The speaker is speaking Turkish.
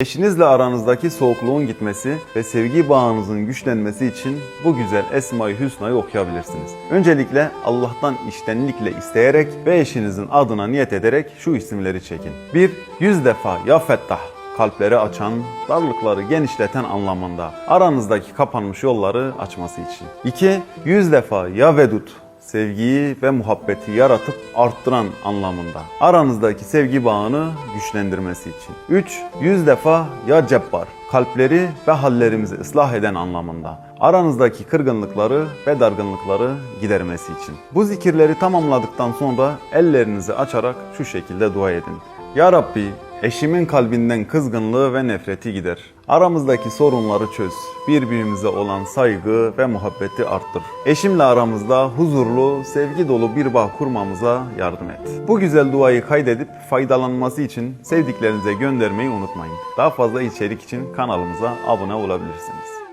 Eşinizle aranızdaki soğukluğun gitmesi ve sevgi bağınızın güçlenmesi için bu güzel Esma-i Hüsna'yı okuyabilirsiniz. Öncelikle Allah'tan iştenlikle isteyerek ve eşinizin adına niyet ederek şu isimleri çekin. 1. Yüz defa Ya Fettah kalpleri açan, darlıkları genişleten anlamında aranızdaki kapanmış yolları açması için. 2. Yüz defa Ya Vedud sevgiyi ve muhabbeti yaratıp arttıran anlamında. Aranızdaki sevgi bağını güçlendirmesi için. 3. Yüz defa ya cebbar, kalpleri ve hallerimizi ıslah eden anlamında. Aranızdaki kırgınlıkları ve dargınlıkları gidermesi için. Bu zikirleri tamamladıktan sonra ellerinizi açarak şu şekilde dua edin. Ya Rabbi Eşimin kalbinden kızgınlığı ve nefreti gider. Aramızdaki sorunları çöz. Birbirimize olan saygı ve muhabbeti arttır. Eşimle aramızda huzurlu, sevgi dolu bir bağ kurmamıza yardım et. Bu güzel duayı kaydedip faydalanması için sevdiklerinize göndermeyi unutmayın. Daha fazla içerik için kanalımıza abone olabilirsiniz.